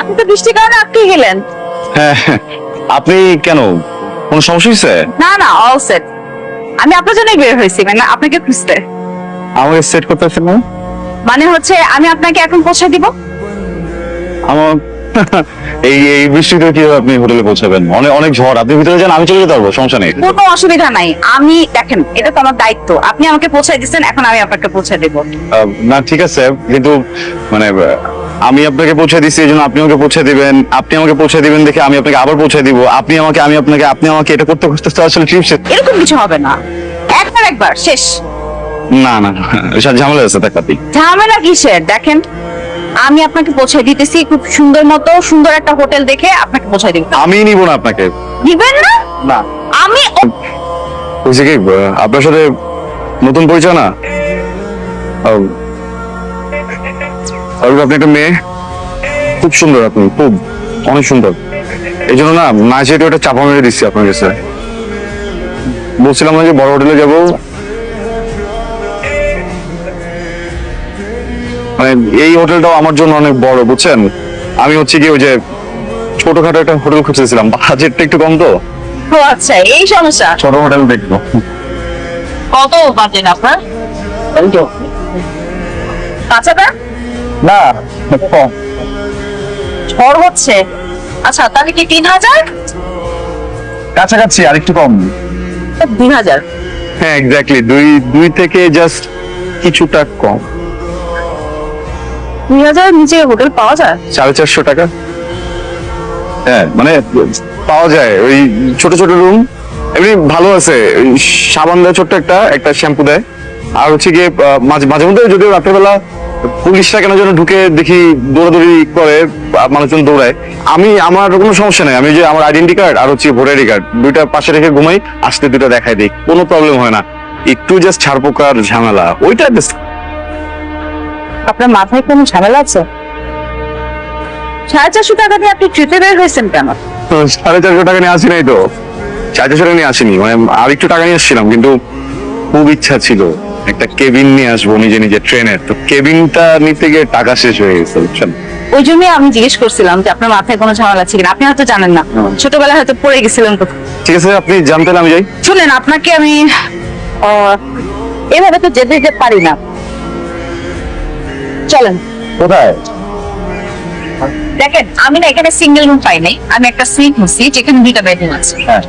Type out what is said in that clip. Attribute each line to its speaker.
Speaker 1: আপনি তো বৃষ্টির কারণে আটকে গেলেন।
Speaker 2: হ্যাঁ আপনি কেন? কোনো সমস্যা হয়েছে?
Speaker 1: না না অল সেট আমি আপনার জন্যই বের হয়েছি মানে আপনাকে খুঁজতে।
Speaker 2: আমাকে সেট করতে পারছেন না?
Speaker 1: মানে হচ্ছে আমি আপনাকে এখন পৌঁছে দিব?
Speaker 2: আমার এই এই বৃষ্টিতে কীভাবে আপনি হোটেলে পৌঁছাবেন? অনেক অনেক ঝড়। আপনি ভিতরে যান আমি চলে যেতে পারব সমস্যা নেই।
Speaker 1: কোনো অসুবিধা নাই। আমি দেখেন এটা তো আমার দায়িত্ব। আপনি আমাকে পৌঁছাই দিচ্ছেন এখন আমি আপনাকে পৌঁছে দেব।
Speaker 2: না ঠিক আছে। কিন্তু মানে আমি আপনাকে পৌঁছে দিচ্ছি এই জন্য আপনি আমাকে পৌঁছে দিবেন। আপনি আমাকে পৌঁছে দিবেন দেখে আমি আপনাকে আবার পৌঁছে দিব। আপনি আমাকে আমি আপনাকে আপনি আমাকে এটা করতে করতে তো আসলে ট্রিপ শেষ।
Speaker 1: এরকম কিছু হবে না। একবার একবার শেষ।
Speaker 2: না না না, এসব ঝামেলা আছে দেখাতি
Speaker 1: ঝামেলা কিসের? দেখেন আমি আপনাকে পৌঁছে দিতেছি খুব সুন্দর মতো সুন্দর একটা হোটেল দেখে আপনাকে পৌঁছে দিব।
Speaker 2: আমি নিব না আপনাকে।
Speaker 1: দিবেন না?
Speaker 2: না।
Speaker 1: আমি ও-
Speaker 2: হয়েছে কি আপনার সাথে নতুন পরিচয় না? আর আপনি একটা মেয়ে? খুব সুন্দর আপনি খুব অনেক সুন্দর। এই জন্য না না যেতে ওটা চাপা মেরে দিচ্ছি আপনার কাছে। বলছিলাম না যে বড় হোটেলে যাব। মানে এই হোটেলটাও আমার জন্য অনেক বড় বুঝছেন? আমি হচ্ছে কি ওই যে ছোটখাটো একটা হোটেল খুঁজতেছিলাম। বাজেটটা একটু কম তো?
Speaker 1: ও আচ্ছা এই সমস্যা।
Speaker 2: ছোট হোটেল দেখব।
Speaker 1: কত বাজেট আপনার? হাজার
Speaker 2: না কম।
Speaker 1: ঝড় হচ্ছে। আচ্ছা তাহলে কি তিন হাজার?
Speaker 2: কাছাকাছি আর একটু কম।
Speaker 1: দুই হাজার।
Speaker 2: হ্যাঁ এক্স্যাক্টলি দুই দুই থেকে জাস্ট কিছুটা কম।
Speaker 1: দুই হাজার নিচে হোটেল পাওয়া যায়?
Speaker 2: সাড়ে চারশো টাকা। হ্যাঁ মানে পাওয়া যায়। ওই ছোট ছোট রুম এমনি ভালো আছে। ওই সাবান দেয় ছোট্ট একটা একটা শ্যাম্পু দেয়। আর হচ্ছে গিয়ে মাঝে মাঝে মধ্যে যদিও রাত্রেবেলা পুলিশরা কেন যেন ঢুকে দেখি দৌড়াদৌড়ি করে মানুষজন দৌড়ায়। আমি আমার কোনো সমস্যা নাই। আমি যে আমার আইডেন্টি কার্ড আর হচ্ছে ভোটার আইডি কার্ড দুইটা পাশে রেখে ঘুমাই আসতে দুইটা দেখাই দিই। কোনো প্রবলেম হয় না। একটু জাস্ট ছাড়পোকার ঝামেলা। ওইটা just
Speaker 1: আপনার মাথায় কোনো ঝামেলা আছে? সাড়ে চারশো টাকা দিয়ে আপনি ট্রিপে বের হয়েছেন কেন?
Speaker 2: সাড়ে চারশো টাকা নিয়ে আসি নাই তো। সাড়ে চারশো টাকা নিয়ে আসিনি। মানে আর একটু টাকা নিয়ে আসছিলাম কিন্তু খুব ইচ্ছা ছিল। একটা কেবিন নিয়ে আসব নিজে নিজে ট্রেনের তো কেবিনটা নিতে গিয়ে টাকা শেষ হয়ে গেছে বুঝছেন?
Speaker 1: ওই জন্যই আমি জিজ্ঞেস করছিলাম যে আপনার মাথায় কোনো ঝামেলা আছে কিনা? আপনি হয়তো জানেন না। ছোটবেলায় হয়তো পড়ে গেছিলেন তো।
Speaker 2: ঠিক আছে আপনি জানতেন আমি যাই।
Speaker 1: শুনেন আপনাকে আমি এভাবে তো যেতে যেতে পারি না। চলেন।
Speaker 2: কোথায়?
Speaker 1: দেখেন আমি না এখানে সিঙ্গেল রুম পাই নাই। আমি একটা সুইট নিচ্ছি যেখানে দুইটা বেডরুম আছে।
Speaker 2: হ্যাঁ।